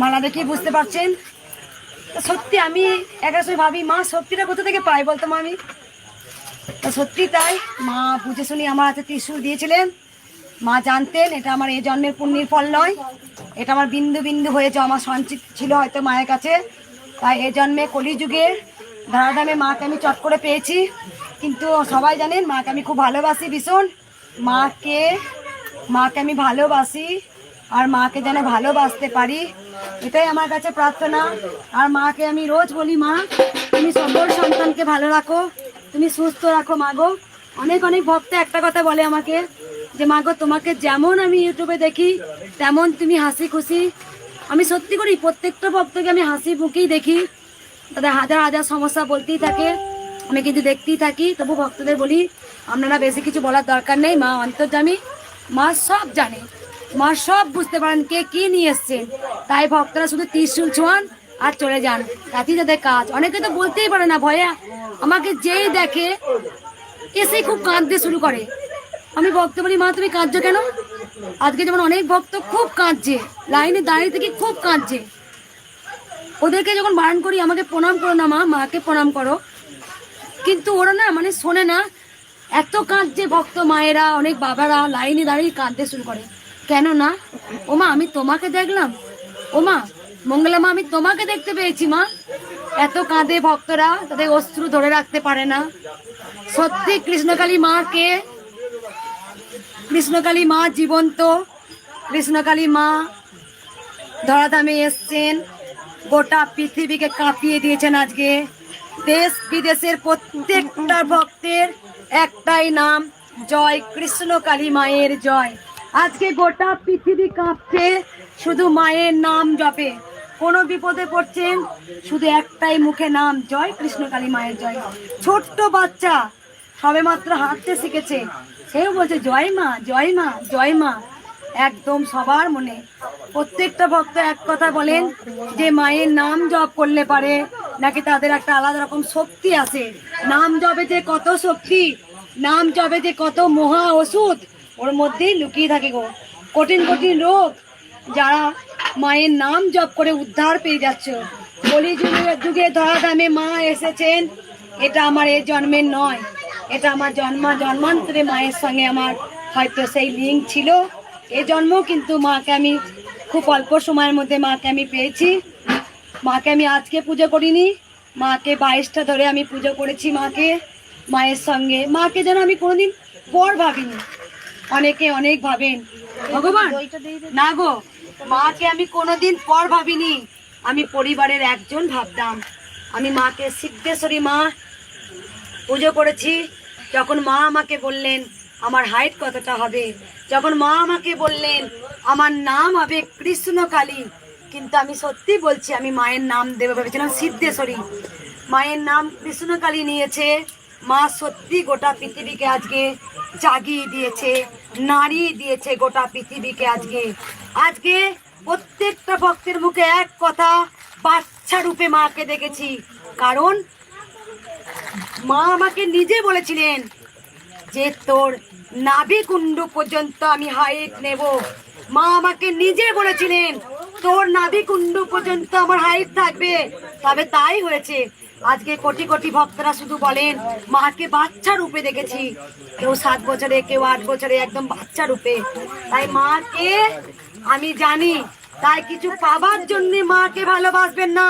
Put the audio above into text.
মালা দেখে বুঝতে পারছেন? সত্যি আমি একটা সময় ভাবি, মা সত্যিটা কোথা থেকে পাই বলতো মা আমি? তা সত্যি তাই, মা বুঝে শুনি আমার হাতে ত্রিশূল দিয়েছিলেন। মা জানতেন এটা আমার এই জন্মের পুণ্যের ফল নয়। এটা আমার বিন্দু বিন্দু হয়েছে আমার সঞ্চিত ছিল হয়তো মায়ের কাছে। তাই এই জন্মে কলিযুগে ধারাধামে মাকে আমি চট করে পেয়েছি। কিন্তু সবাই জানেন মাকে আমি খুব ভালোবাসি ভীষণ। মাকে মাকে আমি ভালোবাসি। আর মাকে যেন ভালোবাসতে পারি, এটাই আমার কাছে প্রার্থনা। আর মাকে আমি রোজ বলি, মা, তুমি সকল সন্তানকে ভালো রাখো, তুমি সুস্থ রাখো মাগো অনেক অনেক ভক্ত একটা কথা বলে আমাকে যে মাগো তোমাকে যেমন আমি ইউটিউবে দেখি, তেমন তুমি হাসি খুশি। আমি সত্যি করি, প্রত্যেকটা ভক্তকে আমি হাসি মুখেই দেখি। তাদের হাজার হাজার সমস্যা বলতেই থাকে, আমি কিন্তু দেখতেই থাকি। তবু ভক্তদের বলি, আপনারা বেশি কিছু বলার দরকার নেই, মা অন্তর্জামী মা সব জানে। মা সব বুঝতে পারেন কে কি নিয়ে এসছেন তাই ভক্তরা শুধু ত্রিশুল ছোঁয়ান আর চলে যান। তাতেই তাদের কাজ। অনেকে তো বলতেই পারে না, ভয়া, আমাকে যেই দেখে এসেই খুব কাঁদতে শুরু করে। আমি ভক্ত বলি, মা, তুমি কাঁদছো কেন? আজকে যেমন অনেক ভক্ত খুব কাঁদছে, লাইনে দাঁড়িয়ে থেকে খুব কাঁদছে। ওদেরকে যখন বারণ করি, আমাকে প্রণাম করো না মা, মাকে প্রণাম করো। কিন্তু ওরা না মানে শোনে না, এত কাঁদছে ভক্ত মায়েরা, অনেক বাবারা, লাইনে দাঁড়িয়ে কাঁদতে শুরু করে। কেন না ও মা আমি তোমাকে দেখলাম। ওমা, মঙ্গলা মা, আমি তোমাকে দেখতে পেয়েছি, মা। এত কাঁদে ভক্তরা, তাদের অস্ত্র ধরে রাখতে পারে না। সত্যি কৃষ্ণকালী মাকে, কৃষ্ণকালী মা জীবন্ত, কৃষ্ণকালী মা ধরাধামে এসছেন, গোটা পৃথিবীকে কাঁপিয়ে দিয়েছেন আজকে। দেশ বিদেশের প্রত্যেকটা ভক্তের একটাই নাম, জয় কৃষ্ণ কালী মায়ের জয়। আজকে গোটা পৃথিবী কাঁপছে, শুধু মায়ের নাম জপে। কোনো বিপদে পড়ছেন, শুধু একটাই মুখে নাম, জয় কৃষ্ণ কালী মায়ের জয়। ছোট্ট বাচ্চা সবে মাত্র হাঁটতে শিখেছে। সেও বলছে, জয় মা জয় মা জয় মা। একদম সবার মনে। প্রত্যেকটা ভক্ত এক কথা বলেন যে, মায়ের নাম জপ করলে পারে, নাকি তাদের একটা আলাদা রকম শক্তি আছে। নাম জপে যে কত শক্তি, নাম জপে যে কত মহা ওষুধ ওর মধ্যেই লুকিয়ে থাকে গো। কঠিন কঠিন রোগ। যারা মায়ের নাম জপ করে উদ্ধার পেয়ে যাচ্ছ। কলি যুগে যুগে ধরা দামে মা এসেছেন। এটা আমার এই জন্মের নয়। এটা আমার জন্মা, জন্মান্তরে মায়ের সঙ্গে আমার হয়তো সেই লিঙ্ক ছিল। এ জন্ম কিন্তু মাকে আমি খুব অল্প সময়ের মধ্যে মাকে আমি পেয়েছি। মাকে আমি আজকে পুজো করিনি। মাকে বাইশটা ধরে আমি পুজো করেছি মাকে। মায়ের সঙ্গে। মাকে যেন আমি কোনোদিন পর ভাবিনি। অনেকে অনেক ভাবেন। ভগবান! না গো মাকে আমি কোনোদিন পর ভাবিনি। আমি পরিবারের একজন ভাবতাম। আমি মাকে সিদ্ধেশ্বরী মা পুজো করেছি। যখন মা আমাকে বললেন আমার হাইট কতটা হবে? যখন মা আমাকে বললেন আমার নাম হবে কৃষ্ণকালী। কিন্তু আমি সত্যি বলছি আমি মায়ের নাম দেবে ভেবেছিলাম সিদ্ধেশ্বরী। মায়ের নাম কৃষ্ণকালী নিয়েছে। মা সত্যি গোটা পৃথিবীকে আজকে জাগিয়ে দিয়েছে। নারী দিয়েছে গোটা পৃথিবীকে আজকে। আজকে প্রত্যেকটা ভক্তের মুখে এক কথা বাচ্চা রূপে মাকে দেখেছি। কারণ মা আমাকে নিজে বলেছিলেন যে, তোর নাভি কুণ্ডু পর্যন্ত আমি হাইট নেব। মা আমাকে নিজে বলেছিলেন, তোর নাভি কুণ্ডু পর্যন্ত আমার হাইট থাকবে। তবে তাই হয়েছে। আজকে কোটি কোটি ভক্তরা শুধু বলেন, মাকে বাচ্চা রূপে দেখেছি। কেউ সাত বছরে, কেউ আট বছরে, একদম বাচ্চা রূপে। তাই মাকে আমি জানি, তাই কিছু পাবার জন্য মাকে ভালোবাসবেন না।